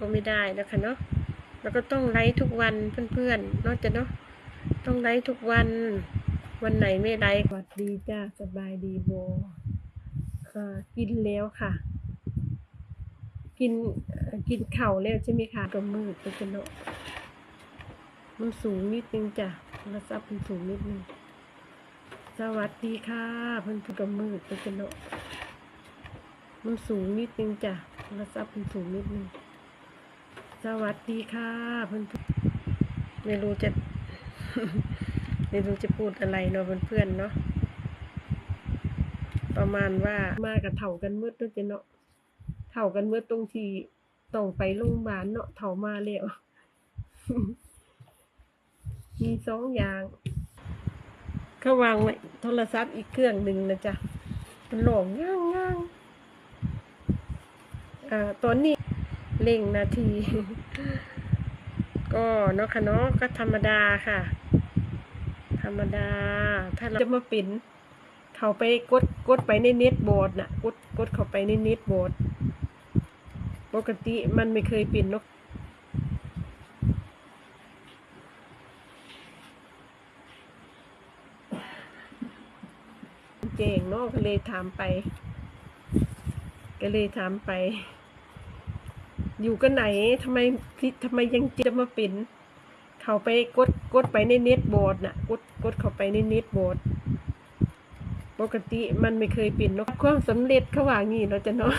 ก็ไม่ได้นะคะเนาะแล้วก็ต้องไลฟ์ทุกวันเพื่อนๆเนอกจากเนาะต้องไลฟ์ทุกวัน วันไหนไม่ไลฟ์สวัสดีจ้าสบายดีโบอ่ากินแล้วค่ะ กินกินเข่าแล้วใช่ไหมคะก็มืดไปจะเนาะมันสูงนิดนึงจ้ะโทรศัพท์มันสูงนิดนึงสวัสดีค่ะเพื่อนๆก็มืดไปจะเนาะมันสูงนิดนึงจ้ะโทรศัพท์มันสูงนิดนึง สวัสดีค่ะเพื่อนๆไม่รู้จะ ไม่รู้จะพูดอะไรเนาะเพื่อนๆเนาะประมาณว่ามากับเถ่ากันมืดด้วยจะเนาะเถ่ากันมืดตรงที่ต้องไปโรงพยาบาลเนาะเถ่ามาแล้วมีสองอย่างเขาวางไว้โทรศัพท์อีกเครื่องหนึ่งนะจ๊ะมันหลงย่างย่างอ่าตอนนี้ เร่งนาที ก็เนาะค่ะเนาะก็ธรรมดาค่ะ ธรรมดา ถ้าเราจะมาปิ่นเขาไปกดกดไปในเน็ตโบร์ดน่ะกดกดเข้าไปในเน็ตโบร์ดปกติมันไม่เคยปิ่นเนาะเก่งเนาะก็เลยถามไป ก็เลยถามไป อยู่กันไหนทำไมพี่ทำไมยังจะมาเป็นเขาไปกดกดไปในเน็ตโบร์ดน่ะกดกดเข้าไปในเน็ตโบร์ดปกติมันไม่เคยเป็นเนาะความสำเร็จเขาว่างี้เนาจะเนาะ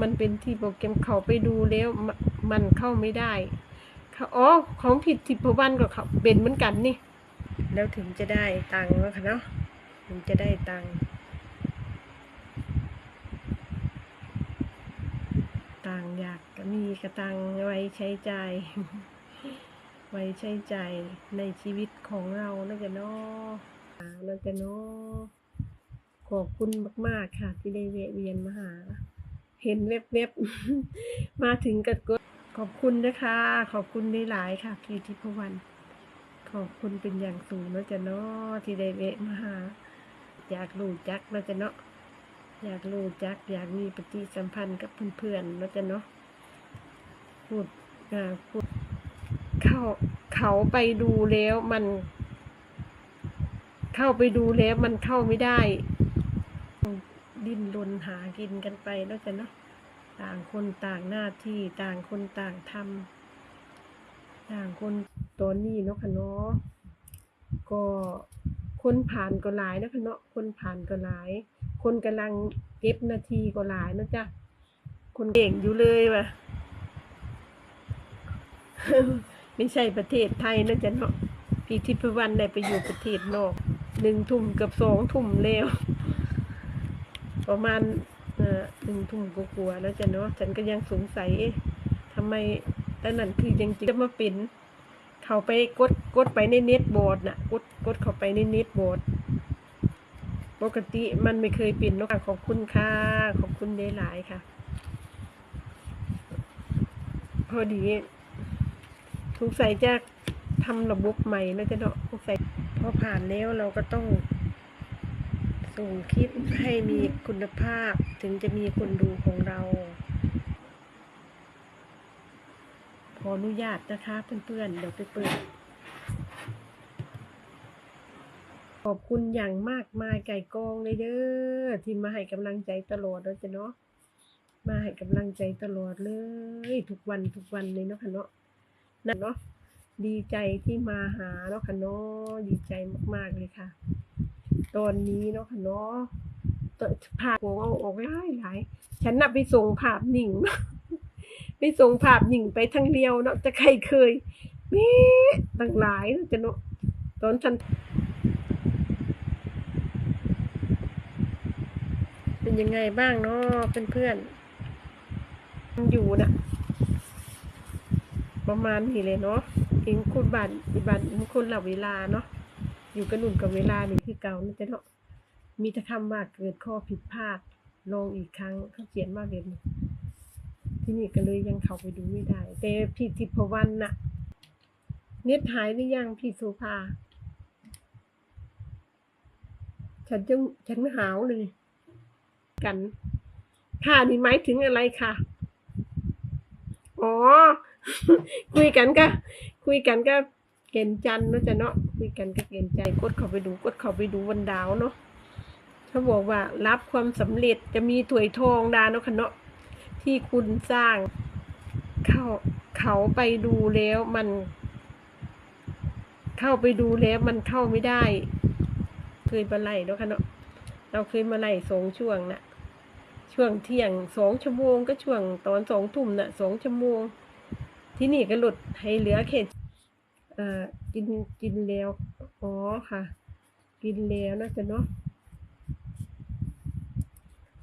มันเป็นที่โปรแกรมเขาไปดูแล้วมมันเข้าไม่ได้เขาอ๋อของผิดทิพวันก็เขาเป็นเหมือนกันนี่ แล้วถึงจะได้ตังค์แล้วค่ะเนาะถึงจะได้ตังค์ตังค์อยาก มีกระตังไว้ใช้จ่ายไว้ใช้จ่ายในชีวิตของเราแล้วกันเนาะอ่าแล้วกันเนาะขอบคุณมาก ๆ ค่ะ ที่ได้แวะเวียนมาหา เห็นเว็บๆมาถึงกับกดขอบคุณนะคะ ขอบคุณหลายๆค่ะพี่ทิพวรรณขอบคุณเป็นอย่างสูงแล้วจะเนาะที่ได้แวะมาหา อยากรู้จักเราจะเนาะอยากรู้จัก อยากมีปฏิสัมพันธ์กับเพื่อนๆเราจะเนาะ พูดอ่าพูดเข้าเขาไปดูแล้วมัน เข้าไปดูแล้วมันเข้าไม่ได้ ดิ้นรนหากินกันไปแล้วจะเนาะต่างคนต่างหน้าที่ต่างคนต่างทำต่างคนตอนนี้เนาะค่ะเนาะก็คนผ่านก็หลายนะคะเนาะคนผ่านก็หลาย คนกำลังเก็บนาทีก็หลายนะจ๊ะคนเก่งอยู่เลยว่ะ ไม่ใช่ประเทศไทยนะจ๊ะเนาะพี่ทิพวรรณได้ไปอยู่ประเทศนอกหนึ่งทุ่มกับสองทุ่มแล้ว ประมาณหนึ่งทุ่มกลัวๆแล้วจ้ะเนาะฉันก็ยังสงสัยเอ๊ะทำไมแต่นั่นคือยังจะมาเป็นเขาไปกดกดไปในเน็ตโบร์ดน่ะกดกดเข้าไปในเน็ตโบร์ดปกติมันไม่เคยเป็นเนกขอบคุณค่ะขอบคุณได้หลายค่ะ พอดี งสัยจะทำระบบใหม่นะจ๊ะเนาะสงสัยพอผ่านแล้วเราก็ต้อง ส่งคลิปให้มีคุณภาพถึงจะมีคนดูของเรา ขออนุญาตนะคะเพื่อนๆเดี๋ยวไปเปิด ขอบคุณอย่างมากมายไก่กองเลยเด้อที่มาให้กำลังใจตลอดแล้วจ้ะเนาะมาให้กำลังใจตลอดเลย ทุกวันทุกวันเลยเนาะค่ะเนาะ นั่นเนาะดีใจที่มาหาเนาะค่ะเนาะดีใจมากๆเลยค่ะ ตอนนี้เนาะค่ะเนาะภาพของเอาออกหลายหลายฉันน่ะไปส่งภาพหนิ่งไปส่งภาพหนิ่งไปทั้งเดียวเนาะจะใครเคยมีตั้งหลายเนาะจะเนาะตอนฉันเป็นยังไงบ้างเนาะเพื่อนๆอยู่นะ ประมาณนี้เลยเนาะเองคุณบันอีบันเองคนละเวลาเนาะอยู่กับหนุ่นกับเวลานี่คือเก่านะจ๊ะเนาะมีแต่คำว่าเกิดข้อผิดพลาดลองอีกครั้งเขาเขียนมาแบบนี้ที่นี่ก็เลยยังเข้าไปดูไม่ได้ แต่พี่ทิพวรรณน่ะ เน็ตหายหรือยังพี่สุภา ฉันจึงฉันหาวเลย กัน ค่ะนี่หมายถึงอะไรค่ะ อ๋อ คุยกันก็คุยกันก็เกณฑ์จันเนาะจ้ะเนาะคุยกันก็เกณฑ์ใจกดเข้าไปดูกดเข้าไปดูวันดาวเนาะเขาบอกว่ารับความสำเร็จจะมีถวยทองดาเนาะค่ะเนาะที่คุณสร้าง เขาเขาไปดูแล้วมัน เข้าไปดูแล้วมันเข้าไม่ได้ เคยมาไล่เนาะค่ะเนาะเราเคยมาไล่สองช่วงน่ะช่วงเที่ยงสองชั่วโมงก็ช่วงตอนสองทุ่มน่ะสองชั่วโมง ที่นี่ก็หลุดให้เหลือแค่เอ่อกินกินแล้ว อ๋อค่ะ กินแล้วนะจ๊ะเนาะ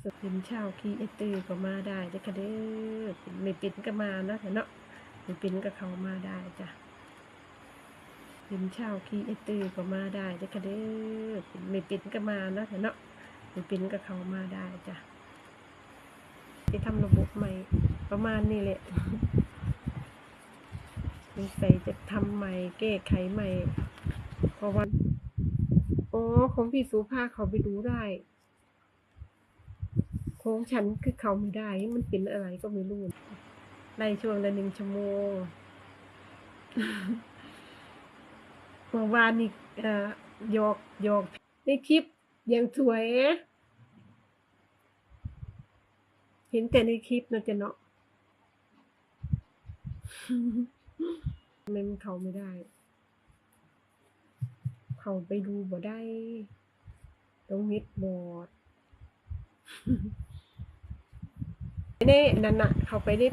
สกินเช้าคีเอตือก็มาได้จ้ะค่ะเด้อไม่ปินก็มาเนาะจ๊ะเนาะไม่ปินก็เขามาได้จ้ะกินเช้าคีเอตือก็มาได้จ้ะค่ะเด้อไม่ปินก็มาเนาะจ๊ะเนาะไม่ปินก็เขามาได้จ้ะจะทำระบบใหม่ประมาณนี้แหละ งสัยจะทำใหม่แก้ไขใหม่ เพราะว่าอ๋อของพี่สุภาเขาไปดูได้ของฉันคือเขาไม่ได้ มันเป็นอะไรก็ไม่รู้ไล่ช่วงละหนึ่งชั่วโมงเมื่อวานนี่เอ่อหยอกหยอกในคลิปยังสวย เห็นแต่ในคลิปนะจ๊ะเนาะ ทำไมนเขาไม่ได้ เขาไปดูบ่ได้ต้องมิดบอดในนั่นน่ะ เขาไปใน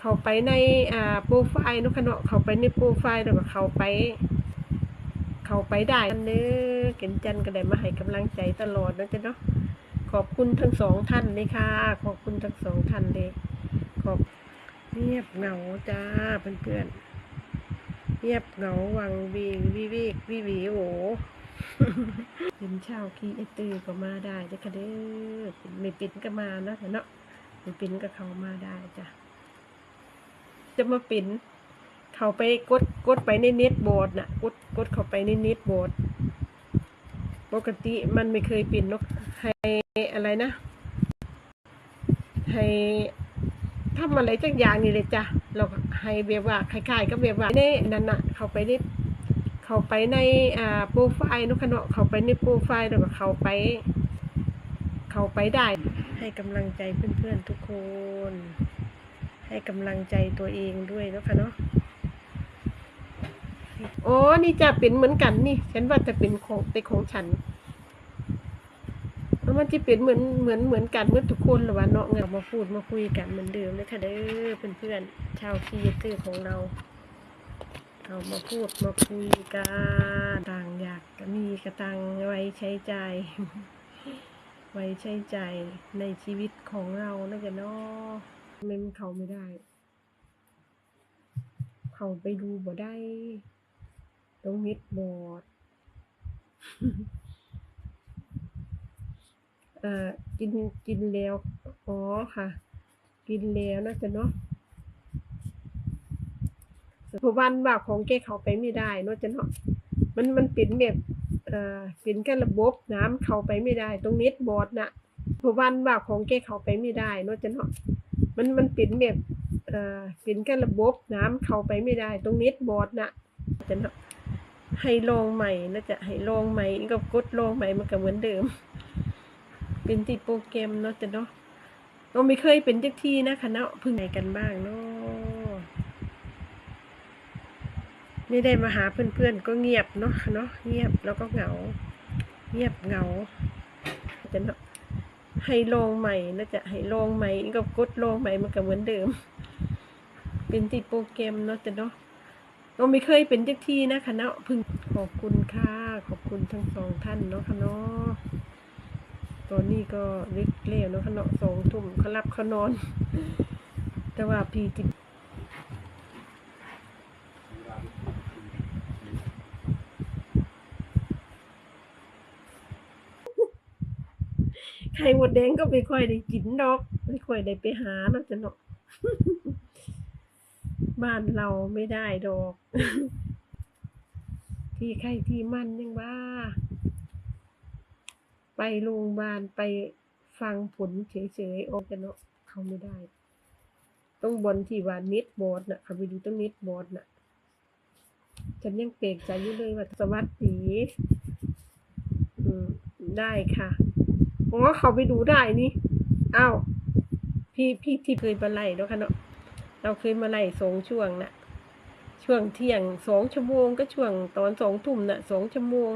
เขาไปในอ่าโปรไฟล์นุคเนาะเขาไปในโปรไฟล์แล้วก็เขาไป เขาไปได้อันเนื้อเก็นจันก็ได้มาให้กำลังใจตลอดนะจ๊ะเนาะขอบคุณทั้งสองท่านเลยค่ะ ขอบคุณทั้งสองท่านเลย ขอบเงียบเหงาจ้าเพื่อนๆ เงียบเหงาวังวีวิวิกวิวิโอเป็นเช่าคีเอตือก็มาได้จ้ะค่ะเด้อไม่ปิดก็มาเนาะเนาะไม่ปิดก็เขามาได้จ้ะจะมาปินเขาไปกดกดไปในเน็ตโบอร์ดน่ะกดกดเข้าไปในเน็ตโบอร์ดปกติมันไม่เคยปิดนกให้อะไรนะให้ ทำอะไรจักอย่างนี่เลยจ้ะเราให้เบียว่าคล้ายๆก็เบียว่าในนั่นน่ะ เขาไปในเขาไปในอ่าโปรไฟล์นกขนมเขาไปในโปรไฟล์แล้วก็เขาไป เขาไปได้ ให้กำลังใจเพื่อนๆทุกคน ให้กำลังใจตัวเองด้วยนาะคะเนาะโอ้นี่จะเป็นเหมือนกันนี่ ฉันว่าจะเป็นของเป็นของฉัน มันจะเป็นเหมือนเหมือนเหมือนกันเมื่อทุกคนหรือว่าเนาะเงามาพูดมาคุยกันเหมือนเดิมเลยค่ะเด้อเพื่อนๆชาวคีเตอร์ของเราเอามาพูดมาคุยกันต่างอยากมีกระตังไว้ใช้ใจายไว้ใช้ใจายในชีวิตของเรานะจ๊ะเนาะเมมเขาไม่ได้ เขาไปดูบ่ได้ ต้องมิดบอด เอ่อกินกินแล้วอ๋อค่ะ กินแล้วนะจ๊ะเนาะเพราะวันว่าของแกเขาไปไม่ได้เนาะจ๊ะเนาะมันมันป็นแบบเอ่อป็นแค่ระบบน้ำเข้าไปไม่ได้ ตรงมิดบอร์ดน่ะเพราะวันว่าของแกเขาไปไม่ได้เนาะจ๊ะเนาะมันมันป็นแบบเอ่อป็นแค่ระบบน้ำเข้าไปไม่ได้ ตรงมิดบอร์ดน่ะจ๊ะเนาะให้ลองใหม่นะจะให้ลองใหม่ก็กดลองใหม่มันก็เหมือนเดิม เป็นติดโปรแกรมเนาะจ้ะเนาะเราไม่เคยเป็นจักทีนะคณะพึ่งไหนกันบ้างเนาะไม่ได้มาหาเพื่อนๆก็เงียบเนาะเนาะเงียบแล้วก็เหงา เงียบเหงาจะเนาะให้ลองใหม่นะจะให้ลองใหม่ก็กดลองใหม่มันก็เหมือนเดิม เป็นติดโปรแกรมเนาะจ้ะเนาะเราไม่เคยเป็นจักทีนะคะเนาะพึ่งขอบคุณค่ะขอบคุณทั้งสองท่านเนาะค่ะเนาะ ตอนนี้ก็ลึกเลี้ยวเนาะค่ะเนาะสองทุ่มเขารับเขานอน แต่ว่าพีจิไข่หมดแดงก็ไม่ค่อยได้กินดอก ไม่ค่อยได้ไปหาเนาะจะเนาะบ้านเราไม่ได้ดอก ที่ใครที่มันยังว่า ไปโรงพยาบาลไปฟังผลเฉยๆโอจะเนาะเขาไม่ได้ ต้องบอลที่ว่าเน็ตบอร์ดน่ะเขาไปดูตรงเน็ตบอร์ดน่ะฉันยังเปลกใจอยู่เลยว่าสวัสดีอืมได้ค่ะอ๋อเขาไปดูได้นี่อ้าวพี่พี่ที่เคยมาไล่เนาะค่ะเนาะเราเคยมาไล่สองช่วงน่ะช่วงเที่ยงสองชั่วโมงก็ช่วงตอนสองทุ่มน่ะสองชั่วโมง